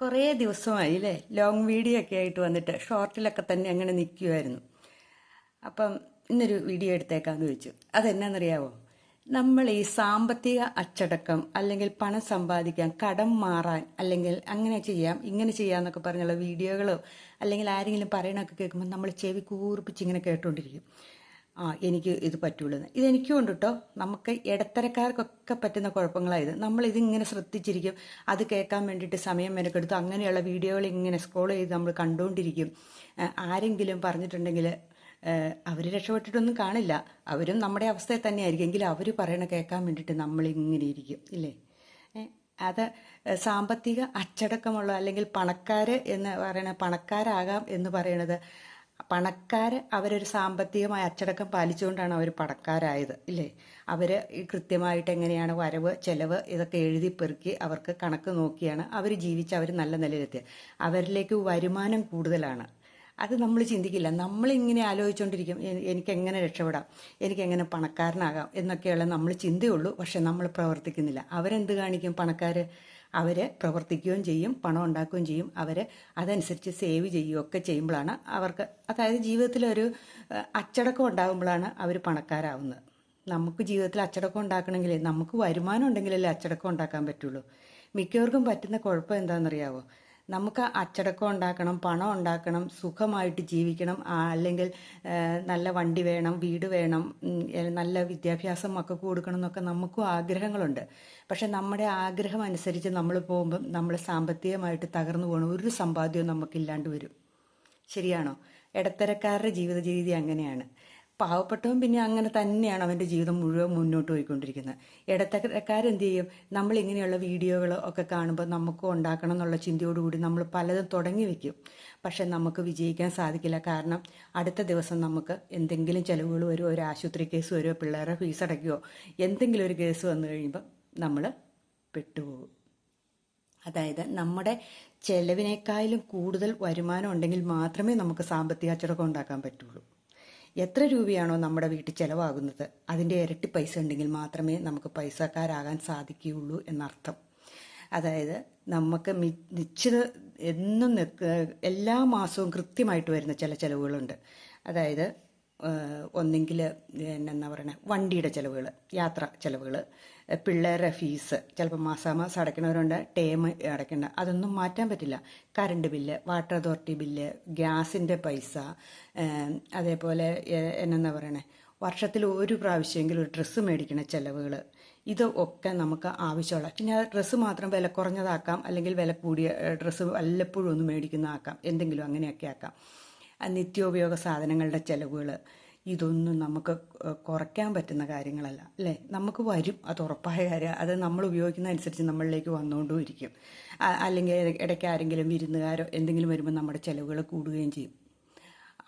കുറേ ദിവസമായി അല്ലേ ലോങ് വീഡിയോ ഒക്കെ ആയിട്ട് വന്നിട്ട് ഷോർട്ടിലൊക്കെ തന്നെ അങ്ങനെ നിൽക്കുമായിരുന്നു അപ്പം ഇന്നൊരു വീഡിയോ എടുത്തേക്കാന്ന് ചോദിച്ചു. അതെന്നാന്നറിയാവോ? നമ്മൾ ഈ സാമ്പത്തിക അച്ചടക്കം അല്ലെങ്കിൽ പണം സമ്പാദിക്കാൻ കടം മാറാൻ അല്ലെങ്കിൽ അങ്ങനെ ചെയ്യാം ഇങ്ങനെ ചെയ്യാം എന്നൊക്കെ പറഞ്ഞുള്ള വീഡിയോകളോ അല്ലെങ്കിൽ ആരെങ്കിലും പറയണമൊക്കെ കേൾക്കുമ്പോൾ നമ്മൾ ചെവി കൂർപ്പിച്ച് ഇങ്ങനെ കേട്ടുകൊണ്ടിരിക്കും ആ എനിക്ക് ഇത് പറ്റുള്ളൂ എന്ന് ഇതെനിക്കും ഉണ്ട് കേട്ടോ നമുക്ക് ഇടത്തരക്കാർക്കൊക്കെ പറ്റുന്ന കുഴപ്പങ്ങളായത്. നമ്മൾ ഇതിങ്ങനെ ശ്രദ്ധിച്ചിരിക്കും. അത് കേൾക്കാൻ വേണ്ടിയിട്ട് സമയം മെനക്കെടുത്ത് അങ്ങനെയുള്ള വീഡിയോകൾ ഇങ്ങനെ സ്ക്രോൾ ചെയ്ത് നമ്മൾ കണ്ടുകൊണ്ടിരിക്കും ആരെങ്കിലും പറഞ്ഞിട്ടുണ്ടെങ്കിൽ അവർ രക്ഷപ്പെട്ടിട്ടൊന്നും കാണില്ല. അവരും നമ്മുടെ അവസ്ഥയിൽ തന്നെയായിരിക്കും. എങ്കിലും അവർ പറയണ കേൾക്കാൻ വേണ്ടിയിട്ട് നമ്മളിങ്ങനെ ഇരിക്കും. ഇല്ലേ? അത് സാമ്പത്തിക അച്ചടക്കമുള്ള അല്ലെങ്കിൽ പണക്കാർ എന്ന് പറയണ പണക്കാരാകാം എന്ന് പറയണത് പണക്കാര് അവരൊരു സാമ്പത്തികമായ അച്ചടക്കം പാലിച്ചുകൊണ്ടാണ് അവർ പണക്കാരായത് ഇല്ലേ? അവർ കൃത്യമായിട്ട് എങ്ങനെയാണ് വരവ് ചെലവ് ഇതൊക്കെ എഴുതി പെറുക്കി അവർക്ക് കണക്ക് നോക്കിയാണ് അവർ ജീവിച്ച് അവർ നല്ല നിലയിലെത്തിയത്. അവരിലേക്ക് വരുമാനം കൂടുതലാണ്. അത് നമ്മൾ ചിന്തിക്കില്ല. നമ്മളിങ്ങനെ ആലോചിച്ചുകൊണ്ടിരിക്കും എനിക്ക് എങ്ങനെ രക്ഷപ്പെടാം എനിക്ക് എങ്ങനെ പണക്കാരനാകാം എന്നൊക്കെയുള്ള നമ്മൾ ചിന്തയുള്ളൂ പക്ഷെ നമ്മൾ പ്രവർത്തിക്കുന്നില്ല. അവരെന്ത് കാണിക്കും പണക്കാർ അവർ പ്രവർത്തിക്കുകയും ചെയ്യും പണം ഉണ്ടാക്കുകയും ചെയ്യും. അവർ അതനുസരിച്ച് സേവ് ചെയ്യുകയൊക്കെ ചെയ്യുമ്പോഴാണ് അവർക്ക് അതായത് ജീവിതത്തിലൊരു അച്ചടക്കം ഉണ്ടാകുമ്പോഴാണ് അവർ പണക്കാരാവുന്നത്. നമുക്ക് ജീവിതത്തിൽ അച്ചടക്കം ഉണ്ടാക്കണമെങ്കിൽ നമുക്ക് വരുമാനം ഉണ്ടെങ്കിലല്ലേ അച്ചടക്കം ഉണ്ടാക്കാൻ പറ്റുള്ളൂ. മിക്കവർക്കും പറ്റുന്ന കുഴപ്പം എന്താണെന്നറിയാവോ? നമുക്ക് അച്ചടക്കം ഉണ്ടാക്കണം പണം ഉണ്ടാക്കണം സുഖമായിട്ട് ജീവിക്കണം അല്ലെങ്കിൽ നല്ല വണ്ടി വേണം വീട് വേണം നല്ല വിദ്യാഭ്യാസം മക്കൾക്ക് കൊടുക്കണം എന്നൊക്കെ നമുക്കും ആഗ്രഹങ്ങളുണ്ട്. പക്ഷെ നമ്മുടെ ആഗ്രഹം അനുസരിച്ച് നമ്മൾ പോകുമ്പം നമ്മൾ സാമ്പത്തികമായിട്ട് തകർന്നു പോകണം ഒരു സമ്പാദ്യവും നമുക്കില്ലാണ്ട് വരും. ശരിയാണോ? ഇടത്തരക്കാരുടെ ജീവിത രീതി അങ്ങനെയാണ്. പാവപ്പെട്ടവൻ പിന്നെ അങ്ങനെ തന്നെയാണ് അവന്റെ ജീവിതം മുഴുവൻ മുന്നോട്ട് പോയിക്കൊണ്ടിരിക്കുന്നത്. ഇടത്തരക്കാരെന്ത് ചെയ്യും? നമ്മൾ ഇങ്ങനെയുള്ള വീഡിയോകൾ ഒക്കെ കാണുമ്പോൾ നമുക്ക് ഉണ്ടാക്കണം എന്നുള്ള ചിന്തയോടുകൂടി നമ്മൾ പലതും തുടങ്ങി വെക്കും. പക്ഷെ നമുക്ക് വിജയിക്കാൻ സാധിക്കില്ല. കാരണം അടുത്ത ദിവസം നമുക്ക് എന്തെങ്കിലും ചിലവുകൾ വരുമോ ഒരു ആശുപത്രി കേസ് വരുമോ പിള്ളേരെ ഫീസ് അടയ്ക്കുമോ എന്തെങ്കിലും ഒരു കേസ് വന്നു കഴിയുമ്പോൾ നമ്മൾ പെട്ടുപോകും. അതായത് നമ്മുടെ ചെലവിനേക്കാളും കൂടുതൽ വരുമാനം ഉണ്ടെങ്കിൽ മാത്രമേ നമുക്ക് സാമ്പത്തിക അച്ചടക്കം ഉണ്ടാക്കാൻ പറ്റുള്ളൂ. എത്ര രൂപയാണോ നമ്മുടെ വീട്ടിൽ ചിലവാകുന്നത്? അതിന്റെ ഇരട്ടി പൈസ ഉണ്ടെങ്കിൽ മാത്രമേ നമുക്ക് പൈസക്കാരാകാൻ സാധിക്കുകയുള്ളൂ എന്നർത്ഥം. അതായത് നമുക്ക് നിശ്ചിത എന്നും എല്ലാ മാസവും കൃത്യമായിട്ട് വരുന്ന ചില ചിലവുകളുണ്ട്. അതായത് ഒന്നെങ്കിൽ എന്നാ പറയണേ? വണ്ടിയുടെ ചിലവുകൾ യാത്ര ചിലവുകൾ പിള്ളേരുടെ ഫീസ്. ചിലപ്പോൾ മാസാമാസം അടയ്ക്കണവരുണ്ട് ടേം അടയ്ക്കേണ്ട. അതൊന്നും മാറ്റാൻ പറ്റില്ല. Current bill water authority bill ഗ്യാസിന്റെ പൈസ അതേപോലെ എന്നെന്താ എന്നാ പറയണേ? വർഷത്തിൽ ഒരു പ്രാവശ്യമെങ്കിലും ഒരു ഡ്രസ്സ് മേടിക്കണ ചിലവുകൾ. ഇത് ഒക്കെ നമുക്ക് ആവശ്യമുള്ള പിന്നെ ഡ്രസ്സ് മാത്രം വില കുറഞ്ഞതാക്കാം അല്ലെങ്കിൽ വില കൂടിയ ഡ്രസ്സ് വല്ലപ്പോഴും ഒന്ന് മേടിക്കുന്നതാക്കാം എന്തെങ്കിലും അങ്ങനെയൊക്കെ ആക്കാം. നിത്യോപയോഗ സാധനങ്ങളുടെ ചിലവുകൾ. ഇതൊന്നും നമുക്ക് കുറയ്ക്കാൻ പറ്റുന്ന കാര്യങ്ങളല്ല. അല്ലേ? നമുക്ക് വരും. അത് ഉറപ്പായ കാര്യം. അത് നമ്മൾ ഉപയോഗിക്കുന്ന അനുസരിച്ച് നമ്മളിലേക്ക് വന്നുകൊണ്ടും ഇരിക്കും. അല്ലെങ്കിൽ ഇടയ്ക്ക് ആരെങ്കിലും വിരുന്നുകാരോ എന്തെങ്കിലും വരുമ്പോൾ നമ്മുടെ ചിലവുകൾ കൂടുകയും ചെയ്യും.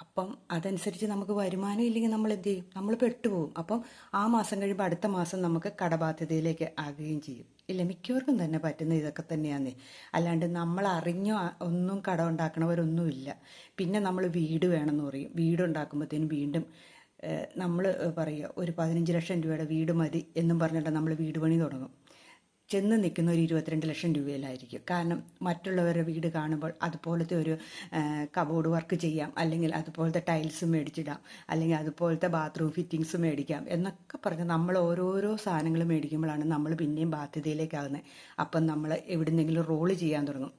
അപ്പം അതനുസരിച്ച് നമുക്ക് വരുമാനം ഇല്ലെങ്കിൽ നമ്മൾ എന്ത് ചെയ്യും? നമ്മൾ പെട്ടുപോകും. അപ്പം ആ മാസം കഴിയുമ്പോൾ അടുത്ത മാസം നമുക്ക് കടബാധ്യതയിലേക്ക് ആകുകയും ചെയ്യും. ഇല്ല മിക്കവർക്കും തന്നെ പറ്റുന്ന ഇതൊക്കെ തന്നെയാണ് അല്ലാണ്ട് നമ്മൾ അറിഞ്ഞോ ഒന്നും കടം ഉണ്ടാക്കണവരൊന്നുമില്ല. പിന്നെ നമ്മൾ വീട് വേണമെന്ന് പറയും. വീട് ഉണ്ടാക്കുമ്പോഴത്തേനും വീണ്ടും നമ്മൾ പറയുക ഒരു പതിനഞ്ച് ലക്ഷം രൂപയുടെ വീട് മതി എന്നും പറഞ്ഞിട്ട് നമ്മൾ വീട് പണി തുടങ്ങും. ചെന്ന് നിൽക്കുന്ന ഒരു ഇരുപത്തിരണ്ട് ലക്ഷം രൂപയിലായിരിക്കും. കാരണം മറ്റുള്ളവരുടെ വീട് കാണുമ്പോൾ അതുപോലത്തെ ഒരു കബോർഡ് വർക്ക് ചെയ്യാം അല്ലെങ്കിൽ അതുപോലത്തെ ടൈൽസ് മേടിച്ചിടാം അല്ലെങ്കിൽ അതുപോലത്തെ ബാത്റൂം ഫിറ്റിങ്സ് മേടിക്കാം എന്നൊക്കെ പറഞ്ഞ് നമ്മൾ ഓരോരോ സാധനങ്ങൾ മേടിക്കുമ്പോഴാണ് നമ്മൾ പിന്നെയും ബാധ്യതയിലേക്കാകുന്നത് അപ്പം നമ്മൾ എവിടുന്നെങ്കിലും റോൾ ചെയ്യാൻ തുടങ്ങും.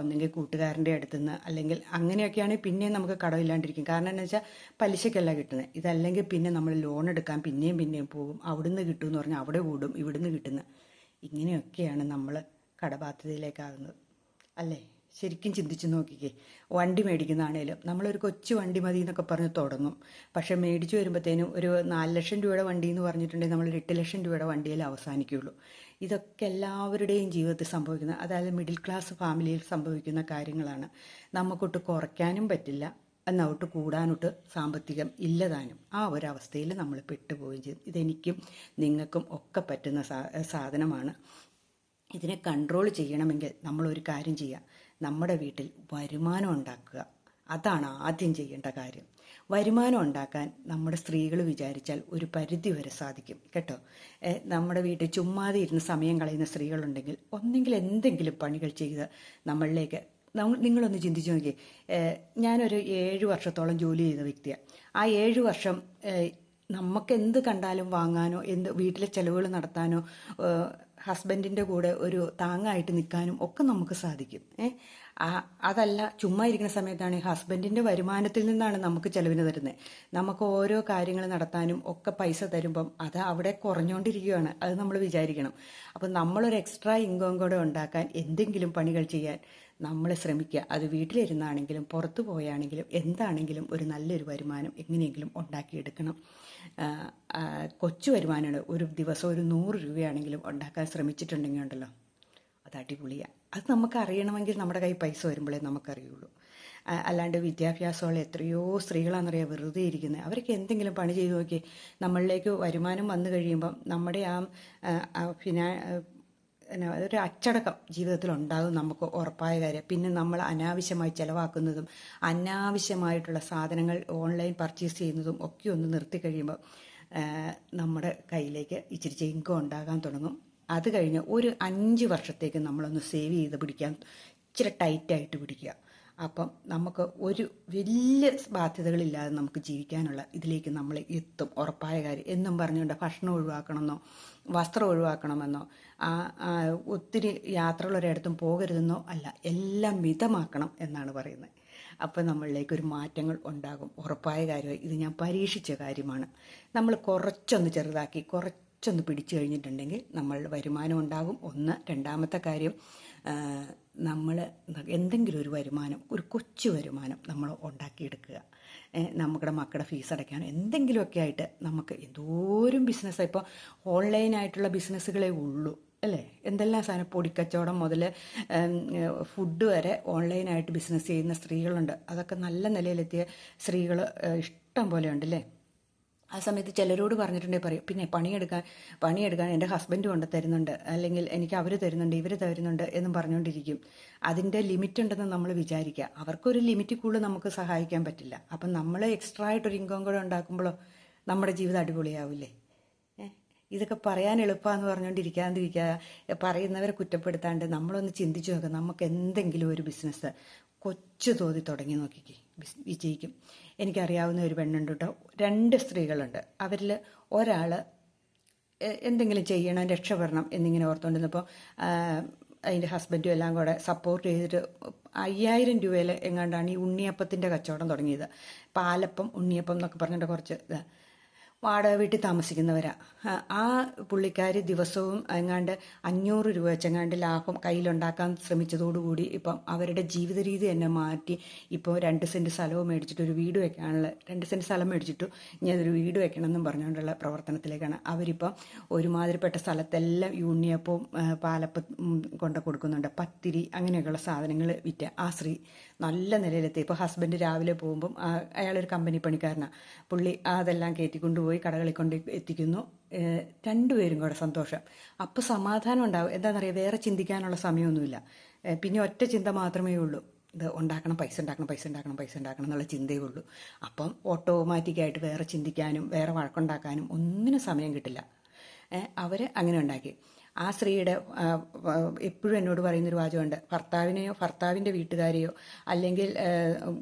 ഒന്നെങ്കിൽ കൂട്ടുകാരന്റെ അടുത്തുനിന്ന് അല്ലെങ്കിൽ അങ്ങനെയൊക്കെയാണെങ്കിൽ പിന്നെയും നമുക്ക് കടമില്ലാണ്ടിരിക്കും. കാരണം എന്ന് വെച്ചാൽ പലിശക്കല്ല കിട്ടുന്നത്. ഇതല്ലെങ്കിൽ പിന്നെ നമ്മൾ ലോൺ എടുക്കാൻ പിന്നെയും പിന്നെയും പോകും. അവിടുന്ന് കിട്ടുമെന്ന് പറഞ്ഞാൽ അവിടെ കൂടും ഇവിടുന്ന് കിട്ടുന്ന ഇങ്ങനെയൊക്കെയാണ് നമ്മൾ കടബാധ്യതയിലേക്കാകുന്നത്. അല്ലേ? ശരിക്കും ചിന്തിച്ചു നോക്കിക്കേ. വണ്ടി മേടിക്കുന്നതാണേലും നമ്മളൊരു കൊച്ചു വണ്ടി മതി എന്നൊക്കെ പറഞ്ഞ് തുടങ്ങും. പക്ഷെ മേടിച്ചു വരുമ്പോഴത്തേനും ഒരു നാല് ലക്ഷം രൂപയുടെ വണ്ടി എന്ന് പറഞ്ഞിട്ടുണ്ടെങ്കിൽ നമ്മൾ ഒരു എട്ട് ലക്ഷം രൂപയുടെ വണ്ടിയിൽ അവസാനിക്കുകയുള്ളൂ ഇതൊക്കെ എല്ലാവരുടെയും ജീവിതത്തിൽ സംഭവിക്കുന്ന അതായത് മിഡിൽ ക്ലാസ് ഫാമിലിയിൽ സംഭവിക്കുന്ന കാര്യങ്ങളാണ്. നമുക്കൊട്ട് കുറയ്ക്കാനും പറ്റില്ല. എന്നൊട്ട് കൂടാനോട്ട് സാമ്പത്തികം ഇല്ലതാനും ആ ഒരവസ്ഥയിൽ നമ്മൾ പെട്ടുപോവുകയും ചെയ്തു. ഇതെനിക്കും നിങ്ങൾക്കും ഒക്കെ പറ്റുന്ന സാധനമാണ്. ഇതിനെ കൺട്രോൾ ചെയ്യണമെങ്കിൽ നമ്മൾ ഒരു കാര്യം ചെയ്യുക. നമ്മുടെ വീട്ടിൽ വരുമാനം ഉണ്ടാക്കുക. അതാണ് ആദ്യം ചെയ്യേണ്ട കാര്യം. വരുമാനം ഉണ്ടാക്കാൻ നമ്മുടെ സ്ത്രീകൾ വിചാരിച്ചാൽ ഒരു പരിധി വരെ സാധിക്കും. കേട്ടോ? നമ്മുടെ വീട്ടിൽ ചുമ്മാതെ ഇരുന്ന് സമയം കളയുന്ന സ്ത്രീകളുണ്ടെങ്കിൽ ഒന്നെങ്കിൽ എന്തെങ്കിലും പണികൾ ചെയ്ത് നമ്മളിലേക്ക് നമ്മ- നിങ്ങളൊന്ന് ചിന്തിച്ചു നോക്കി ഞാനൊരു ഏഴ് വർഷത്തോളം ജോലി ചെയ്ത വ്യക്തിയാണ് ആ ഏഴ് വർഷം നമുക്ക് എന്ത് കണ്ടാലും വാങ്ങാനോ എന്ത് വീട്ടിലെ ചെലവുകൾ നടത്താനോ ഹസ്ബൻഡിന്റെ കൂടെ ഒരു താങ്ങായിട്ട് നിൽക്കാനും ഒക്കെ നമുക്ക് സാധിക്കും. ഏ അതല്ല ചുമ്മാ ഇരിക്കുന്ന സമയത്താണ് ഹസ്ബൻഡിന്റെ വരുമാനത്തിൽ നിന്നാണ് നമുക്ക് ചെലവിന് തരുന്നത് നമുക്ക് ഓരോ കാര്യങ്ങൾ നടത്താനും ഒക്കെ പൈസ തരുമ്പം അത് അവിടെ കുറഞ്ഞുകൊണ്ടിരിക്കുകയാണ് അത് നമ്മൾ വിചാരിക്കണം. അപ്പം നമ്മളൊരു എക്സ്ട്രാ ഇൻകം കൂടെ ഉണ്ടാക്കാൻ എന്തെങ്കിലും പണികൾ ചെയ്യാൻ നമ്മൾ ശ്രമിക്കുക. അത് വീട്ടിലിരുന്നാണെങ്കിലും പുറത്തു പോയാണെങ്കിലും എന്താണെങ്കിലും ഒരു നല്ലൊരു വരുമാനം എങ്ങനെയെങ്കിലും ഉണ്ടാക്കിയെടുക്കണം. കൊച്ചു വരുമാനമാണ് ഒരു ദിവസം ഒരു നൂറ് രൂപയാണെങ്കിലും ഉണ്ടാക്കാൻ ശ്രമിച്ചിട്ടുണ്ടെങ്കിൽ ഉണ്ടല്ലോ. അത് അടിപൊളിയാണ് അത് നമുക്ക് അറിയണമെങ്കിൽ നമ്മുടെ കയ്യിൽ പൈസ വരുമ്പോഴേ നമുക്കറിയുള്ളൂ. അല്ലാണ്ട് വിദ്യാഭ്യാസമുള്ള എത്രയോ സ്ത്രീകളാണെന്നറിയാം വെറുതെ ഇരിക്കുന്നത് അവർക്ക് എന്തെങ്കിലും പണി ചെയ്ത് നോക്കി നമ്മളിലേക്ക് വരുമാനം വന്നു കഴിയുമ്പം നമ്മുടെ ആ ഫിനാ എന്നാ അതൊരു അച്ചടക്കം ജീവിതത്തിൽ ഉണ്ടാകും നമുക്ക് ഉറപ്പായ കാര്യം. പിന്നെ നമ്മൾ അനാവശ്യമായി ചിലവാക്കുന്നതും അനാവശ്യമായിട്ടുള്ള സാധനങ്ങൾ ഓൺലൈൻ പർച്ചേസ് ചെയ്യുന്നതും ഒക്കെ ഒന്ന് നിർത്തി കഴിയുമ്പോൾ നമ്മുടെ കയ്യിലേക്ക് ഇച്ചിരി ഇൻകം ഉണ്ടാകാൻ തുടങ്ങും. അത് കഴിഞ്ഞ് ഒരു അഞ്ച് വർഷത്തേക്ക് നമ്മളൊന്ന് സേവ് ചെയ്ത് പിടിക്കാൻ ഇച്ചിരി ടൈറ്റായിട്ട് പിടിക്കുക. അപ്പം നമുക്ക് ഒരു വലിയ ബാധ്യതകളില്ലാതെ നമുക്ക് ജീവിക്കാനുള്ള ഇതിലേക്ക് നമ്മൾ എത്തും. ഉറപ്പായ കാര്യം. എന്നും പറഞ്ഞുകൊണ്ട് ഭക്ഷണം ഒഴിവാക്കണമെന്നോ വസ്ത്രം ഒഴിവാക്കണമെന്നോ ആ ഒത്തിരി ഒത്തിരി യാത്രകളൊരിടത്തും പോകരുതെന്നോ അല്ല എല്ലാം മിതമാക്കണം എന്നാണ് പറയുന്നത്. അപ്പോൾ നമ്മളിലേക്ക് ഒരു മാറ്റങ്ങൾ ഉണ്ടാകും. ഉറപ്പായ കാര്യമായി. ഇത് ഞാൻ പരീക്ഷിച്ച കാര്യമാണ്. നമ്മൾ കുറച്ചൊന്ന് ചെറുതാക്കി കുറച്ചൊന്ന് പിടിച്ചു കഴിഞ്ഞിട്ടുണ്ടെങ്കിൽ നമ്മൾ വരുമാനം ഉണ്ടാകും. ഒന്ന് രണ്ടാമത്തെ കാര്യം നമ്മൾ എന്തെങ്കിലും ഒരു വരുമാനം ഒരു കൊച്ചു വരുമാനം നമ്മൾ ഉണ്ടാക്കിയെടുക്കുക. നമ്മുടെ മക്കളുടെ ഫീസ് അടയ്ക്കാൻ എന്തെങ്കിലുമൊക്കെ ആയിട്ട് നമുക്ക് എന്തോരം ബിസിനസ്സാണ് ഇപ്പോൾ ഓൺലൈനായിട്ടുള്ള ബിസിനസ്സുകളേ ഉള്ളൂ അല്ലേ? എന്തെല്ലാം സാധനം പൊടിക്കച്ചവടം മുതൽ ഫുഡ് വരെ ഓൺലൈനായിട്ട് ബിസിനസ് ചെയ്യുന്ന സ്ത്രീകളുണ്ട്. അതൊക്കെ നല്ല നിലയിലെത്തിയ സ്ത്രീകൾ ഇഷ്ടം പോലെ ഉണ്ട് അല്ലേ ആ സമയത്ത് ചിലരോട് പറഞ്ഞിട്ടുണ്ടെങ്കിൽ പറയും പിന്നെ പണിയെടുക്കാൻ പണിയെടുക്കാൻ എന്റെ ഹസ്ബൻഡ് കൊണ്ട് തരുന്നുണ്ട്. അല്ലെങ്കിൽ എനിക്ക് അവർ തരുന്നുണ്ട് ഇവർ തരുന്നുണ്ട് എന്നും പറഞ്ഞുകൊണ്ടിരിക്കും. അതിന്റെ ലിമിറ്റ് ഉണ്ടെന്ന് നമ്മൾ വിചാരിക്കുക. അവർക്കൊരു ലിമിറ്റ് കൂടുതൽ നമുക്ക് സഹായിക്കാൻ പറ്റില്ല. അപ്പം നമ്മൾ എക്സ്ട്രാ ആയിട്ടൊരു ഇൻകം കൂടെ ഉണ്ടാക്കുമ്പോഴോ നമ്മുടെ ജീവിതം അടിപൊളിയാവില്ലേ? ഇതൊക്കെ പറയാൻ എളുപ്പമാണെന്ന് പറഞ്ഞുകൊണ്ടിരിക്കാതിരിക്കുക പറയുന്നവരെ കുറ്റപ്പെടുത്താണ്ട് നമ്മളൊന്ന് ചിന്തിച്ചു നോക്കുക നമുക്ക് എന്തെങ്കിലും ഒരു ബിസിനസ് കൊച്ചു തോതി തുടങ്ങി നോക്കിക്കേ. വിജയിക്കും. എനിക്കറിയാവുന്ന ഒരു പെണ്ണുണ്ട് കേട്ടോ രണ്ട് സ്ത്രീകളുണ്ട്. അവരിൽ ഒരാൾ എന്തെങ്കിലും ചെയ്യണം രക്ഷപ്പെടണം എന്നിങ്ങനെ ഓർത്തുകൊണ്ടിരുന്നപ്പോൾ അതിന്റെ ഹസ്ബൻഡും എല്ലാം കൂടെ സപ്പോർട്ട് ചെയ്തിട്ട് അയ്യായിരം രൂപയിൽ എങ്ങാണ്ടാണ് ഈ ഉണ്ണിയപ്പത്തിന്റെ കച്ചവടം തുടങ്ങിയത്. പാലപ്പം ഉണ്ണിയപ്പം എന്നൊക്കെ പറഞ്ഞിട്ട് കുറച്ച് വാടക വീട്ടിൽ താമസിക്കുന്നവരാ. ആ, പുള്ളിക്കാരി ദിവസവും എങ്ങാണ്ട് അഞ്ഞൂറ് രൂപ വെച്ചെങ്ങാണ്ട് ലാഭം കയ്യിലുണ്ടാക്കാൻ ശ്രമിച്ചതോടുകൂടി ഇപ്പം അവരുടെ ജീവിത രീതി തന്നെ മാറ്റി. ഇപ്പോൾ രണ്ട് സെന്റ് സ്ഥലവും മേടിച്ചിട്ട് ഒരു വീട് വെക്കാനുള്ള രണ്ട് സെന്റ് സ്ഥലം മേടിച്ചിട്ടു ഇനി വീട് വെക്കണമെന്നും പറഞ്ഞുകൊണ്ടുള്ള പ്രവർത്തനത്തിലേക്കാണ്. അവരിപ്പം ഒരുമാതിരിപ്പെട്ട സ്ഥലത്തെല്ലാം യൂണിയപ്പവും പാലപ്പം കൊണ്ട് കൊടുക്കുന്നുണ്ട്. പത്തിരി അങ്ങനെയൊക്കെയുള്ള സാധനങ്ങൾ വിറ്റ്. ആ സ്ത്രീ നല്ല നിലയിലെത്തി. ഇപ്പോൾ ഹസ്ബൻഡ് രാവിലെ പോകുമ്പം അയാളൊരു കമ്പനി പണിക്കാരനാണ് പുള്ളി അതെല്ലാം കയറ്റിക്കൊണ്ടുപോയി കടകളിൽ കൊണ്ട് എത്തിക്കുന്നു. രണ്ടുപേരും കൂടെ സന്തോഷം. അപ്പോൾ സമാധാനം ഉണ്ടാവും. എന്താണെന്നറിയാം വേറെ ചിന്തിക്കാനുള്ള സമയമൊന്നുമില്ല. പിന്നെ ഒറ്റ ചിന്ത മാത്രമേ ഉള്ളൂ. ഇത് ഉണ്ടാക്കണം പൈസ ഉണ്ടാക്കണം പൈസ ഉണ്ടാക്കണം പൈസ ഉണ്ടാക്കണം എന്നുള്ള ചിന്തയേ ഉള്ളൂ. അപ്പം ഓട്ടോമാറ്റിക്കായിട്ട് വേറെ ചിന്തിക്കാനും വേറെ വഴക്കുണ്ടാക്കാനും ഒന്നിനും സമയം കിട്ടില്ല. അവർ അങ്ങനെ ഉണ്ടാക്കി. ആ സ്ത്രീയുടെ എപ്പോഴും എന്നോട് പറയുന്നൊരു വാചകമുണ്ട്. ഭർത്താവിനെയോ ഭർത്താവിന്റെ വീട്ടുകാരെയോ അല്ലെങ്കിൽ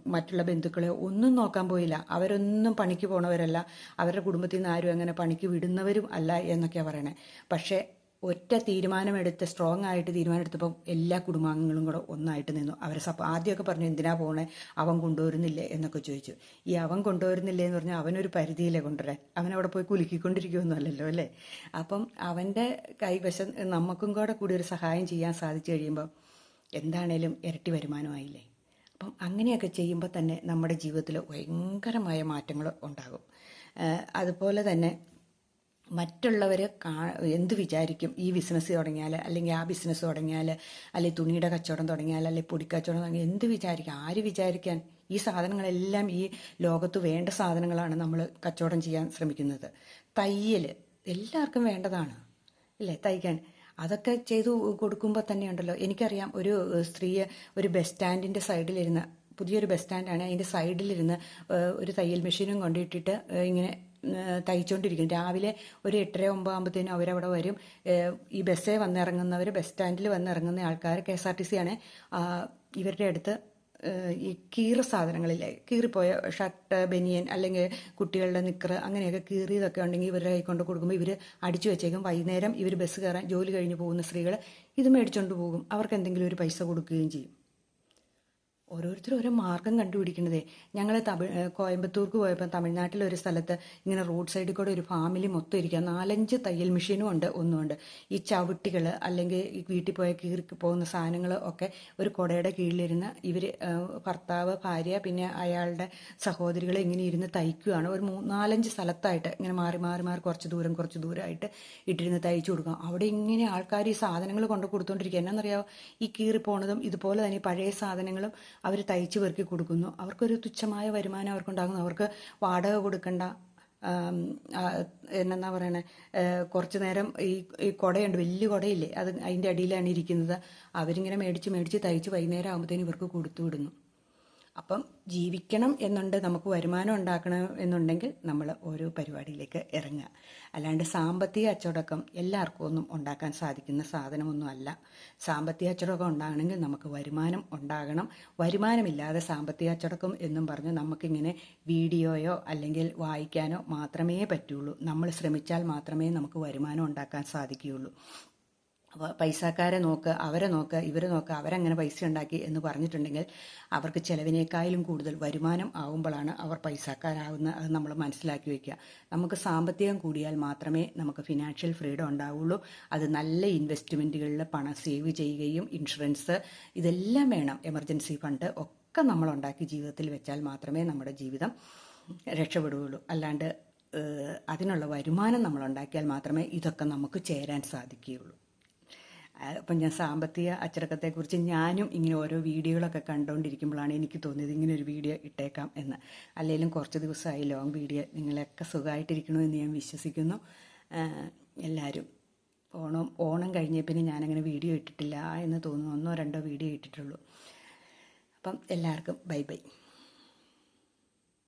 മറ്റുള്ള ബന്ധുക്കളെയോ ഒന്നും നോക്കാൻ പോയില്ല. അവരൊന്നും പണിക്ക് പോണവരല്ല. അവരുടെ കുടുംബത്തിൽ നിന്ന് ആരും അങ്ങനെ പണിക്ക് വിടുന്നവരും അല്ല എന്നൊക്കെയാണ് പറയണേ. പക്ഷേ ഒറ്റ തീരുമാനമെടുത്ത് സ്ട്രോങ് ആയിട്ട് തീരുമാനമെടുത്തപ്പോൾ എല്ലാ കുടുംബാംഗങ്ങളും കൂടെ ഒന്നായിട്ട് നിന്നു. അവരെ സപ്പ ആദ്യമൊക്കെ പറഞ്ഞു എന്തിനാ പോണേ? അവൻ കൊണ്ടുവരുന്നില്ലേ? എന്നൊക്കെ ചോദിച്ചു. ഈ അവൻ കൊണ്ടുവരുന്നില്ലേ എന്ന് പറഞ്ഞാൽ അവനൊരു പരിധിയിലെ കൊണ്ടുവരാൻ. അവിടെ പോയി കുലുക്കിക്കൊണ്ടിരിക്കുമെന്നല്ലോ അല്ലേ? അപ്പം അവന്റെ കൈവശം നമുക്കും കൂടെ കൂടി ഒരു സഹായം ചെയ്യാൻ സാധിച്ചു കഴിയുമ്പോൾ എന്താണേലും ഇരട്ടി വരുമാനമായില്ലേ? അപ്പം അങ്ങനെയൊക്കെ ചെയ്യുമ്പോൾ തന്നെ നമ്മുടെ ജീവിതത്തിൽ ഭയങ്കരമായ മാറ്റങ്ങൾ ഉണ്ടാകും. അതുപോലെ തന്നെ മറ്റുള്ളവർ കാ എന്ത് വിചാരിക്കും? ഈ ബിസിനസ് തുടങ്ങിയാൽ അല്ലെങ്കിൽ ആ ബിസിനസ് തുടങ്ങിയാൽ അല്ലെങ്കിൽ തുണിയുടെ കച്ചവടം തുടങ്ങിയാൽ അല്ലെങ്കിൽ പൊടിക്കച്ചവടം തുടങ്ങിയാൽ എന്ത് വിചാരിക്കും? ആര് വിചാരിക്കാൻ? ഈ സാധനങ്ങളെല്ലാം ഈ ലോകത്ത് വേണ്ട സാധനങ്ങളാണ് നമ്മൾ കച്ചവടം ചെയ്യാൻ ശ്രമിക്കുന്നത്. തയ്യൽ എല്ലാവർക്കും വേണ്ടതാണ്. അല്ലേ തയ്ക്കാൻ. അതൊക്കെ ചെയ്തു കൊടുക്കുമ്പോൾ തന്നെയുണ്ടല്ലോ എനിക്കറിയാം ഒരു സ്ത്രീയെ ഒരു ബസ് സ്റ്റാൻഡിന്റെ സൈഡിലിരുന്ന് പുതിയൊരു ബസ് സ്റ്റാൻഡാണ്. അതിന്റെ സൈഡിലിരുന്ന് ഒരു തയ്യൽ മെഷീനും കൊണ്ടിട്ടിട്ട് ഇങ്ങനെ തയ്ച്ചുകൊണ്ടിരിക്കും രാവിലെ ഒരു എട്ടര ഒമ്പതാകുമ്പോഴത്തേനും അവരവിടെ വരും. ഈ ബസ്സേ വന്നിറങ്ങുന്നവർ ബസ് സ്റ്റാൻഡിൽ വന്നിറങ്ങുന്ന ആൾക്കാർ K S R T C ആണ് ഇവരുടെ അടുത്ത് ഈ കീറ സാധനങ്ങളില്ലേ കീറിപ്പോയ ഷർട്ട് ബനിയൻ അല്ലെങ്കിൽ കുട്ടികളുടെ നിക്കറ് അങ്ങനെയൊക്കെ കീറിയതൊക്കെ ഉണ്ടെങ്കിൽ ഇവരുടെ കൈ കൊണ്ട് കൊടുക്കുമ്പോൾ ഇവർ അടിച്ചു വെച്ചേക്കും. വൈകുന്നേരം ഇവർ ബസ് കയറാൻ ജോലി കഴിഞ്ഞ് പോകുന്ന സ്ത്രീകൾ ഇത് മേടിച്ചുകൊണ്ട് പോകും. അവർക്ക് എന്തെങ്കിലും ഒരു പൈസ കൊടുക്കുകയും ചെയ്യും. ഓരോരുത്തരും ഓരോ മാർഗം കണ്ടുപിടിക്കണതേ. ഞങ്ങൾ തമിഴ് കോയമ്പത്തൂർക്ക് പോയപ്പോൾ തമിഴ്നാട്ടിലെ ഒരു സ്ഥലത്ത് ഇങ്ങനെ റോഡ് സൈഡിൽ കൂടെ ഒരു ഫാമിലി മൊത്തം ഇരിക്കുക നാലഞ്ച് തയ്യൽ മെഷീനും ഉണ്ട് ഒന്നുമുണ്ട് ഈ ചവിട്ടികൾ അല്ലെങ്കിൽ ഈ വീട്ടിൽ പോയ കീറി പോകുന്ന സാധനങ്ങൾ ഒക്കെ ഒരു കുടയുടെ കീഴിലിരുന്ന് ഇവർ ഭർത്താവ് ഭാര്യ പിന്നെ അയാളുടെ സഹോദരികൾ ഇങ്ങനെ ഇരുന്ന് തയ്ക്കുകയാണ് ഒരു മൂ നാലഞ്ച് സ്ഥലത്തായിട്ട് ഇങ്ങനെ മാറി മാറി മാറി കുറച്ച് ദൂരം കുറച്ച് ദൂരമായിട്ട് ഇട്ടിരുന്ന് തയ്ച്ചു കൊടുക്കും. അവിടെ ഇങ്ങനെ ആൾക്കാർ ഈ സാധനങ്ങൾ കൊണ്ട് കൊടുത്തുകൊണ്ടിരിക്കുക എന്നാണെന്നറിയാമോ ഈ കീറി പോണതും ഇതുപോലെ തന്നെ പഴയ സാധനങ്ങളും അവർ തയ്ച്ച് പെറുക്കി കൊടുക്കുന്നു. അവർക്കൊരു തുച്ഛമായ വരുമാനം അവർക്കുണ്ടാകുന്നു. അവർക്ക് വാടക കൊടുക്കണ്ട. എന്നാ പറയണേ? കുറച്ച് നേരം ഈ ഈ കുടയുണ്ട്. വലിയ കുടയില്ലേ? അത് അതിന്റെ അടിയിലാണ് ഇരിക്കുന്നത്. അവരിങ്ങനെ മേടിച്ച് മേടിച്ച് തയ്ച്ച് വൈകുന്നേരം ആകുമ്പോഴത്തേനും ഇവർക്ക് കൊടുത്തു വിടുന്നു. അപ്പം ജീവിക്കണം എന്നുണ്ട് നമുക്ക് വരുമാനം ഉണ്ടാക്കണം എന്നുണ്ടെങ്കിൽ നമ്മൾ ഓരോ പരിപാടിയിലേക്ക് ഇറങ്ങുക. അല്ലാണ്ട് സാമ്പത്തിക അച്ചടക്കം എല്ലാവർക്കും ഒന്നും ഉണ്ടാക്കാൻ സാധിക്കുന്ന സാധനമൊന്നും അല്ല. സാമ്പത്തിക അച്ചടക്കം ഉണ്ടാകണമെങ്കിൽ നമുക്ക് വരുമാനം ഉണ്ടാകണം. വരുമാനമില്ലാതെ സാമ്പത്തിക അച്ചടക്കം എന്നും പറഞ്ഞ് നമുക്കിങ്ങനെ വീഡിയോയോ അല്ലെങ്കിൽ വായിക്കാനോ മാത്രമേ പറ്റുള്ളൂ. നമ്മൾ ശ്രമിച്ചാൽ മാത്രമേ നമുക്ക് വരുമാനം ഉണ്ടാക്കാൻ സാധിക്കുകയുള്ളൂ. പൈസക്കാരെ നോക്ക് അവരെ നോക്ക് ഇവരെ നോക്ക് അവരങ്ങനെ പൈസ ഉണ്ടാക്കി എന്ന് പറഞ്ഞിട്ടുണ്ടെങ്കിൽ അവർക്ക് ചിലവിനേക്കാളും കൂടുതൽ വരുമാനം ആവുമ്പോഴാണ് അവർ പൈസക്കാരാകുന്ന അത് നമ്മൾ മനസ്സിലാക്കി വയ്ക്കുക നമുക്ക് സാമ്പത്തികം കൂടിയാൽ മാത്രമേ നമുക്ക് ഫിനാൻഷ്യൽ ഫ്രീഡം ഉണ്ടാവുള്ളൂ. അത് നല്ല ഇൻവെസ്റ്റ്മെന്റുകളിൽ പണം സേവ് ചെയ്യുകയും ഇൻഷുറൻസ് ഇതെല്ലാം വേണം. എമർജൻസി ഫണ്ട് ഒക്കെ നമ്മൾ ഉണ്ടാക്കി ജീവിതത്തിൽ വെച്ചാൽ മാത്രമേ നമ്മുടെ ജീവിതം രക്ഷപ്പെടുകയുള്ളൂ. അല്ലാണ്ട് അതിനുള്ള വരുമാനം നമ്മൾ ഉണ്ടാക്കിയാൽ മാത്രമേ ഇതൊക്കെ നമുക്ക് ചേരാൻ സാധിക്കുകയുള്ളൂ. അപ്പം ഞാൻ സാമ്പത്തിക അച്ചടക്കത്തെക്കുറിച്ച് ഞാനും ഇങ്ങനെ ഓരോ വീഡിയോകളൊക്കെ കണ്ടുകൊണ്ടിരിക്കുമ്പോഴാണ് എനിക്ക് തോന്നിയത് ഇങ്ങനെ ഒരു വീഡിയോ ഇട്ടേക്കാം എന്ന്. അല്ലെങ്കിലും കുറച്ച് ദിവസമായി ലോങ് വീഡിയോ നിങ്ങളൊക്കെ സുഖമായിട്ടിരിക്കണമെന്ന് ഞാൻ വിശ്വസിക്കുന്നു. എല്ലാവരും ഓണം ഓണം കഴിഞ്ഞ പിന്നെ ഞാനങ്ങനെ വീഡിയോ ഇട്ടിട്ടില്ല എന്ന് തോന്നുന്നു. ഒന്നോ രണ്ടോ വീഡിയോ ഇട്ടിട്ടുള്ളൂ. അപ്പം എല്ലാവർക്കും ബൈ ബൈ.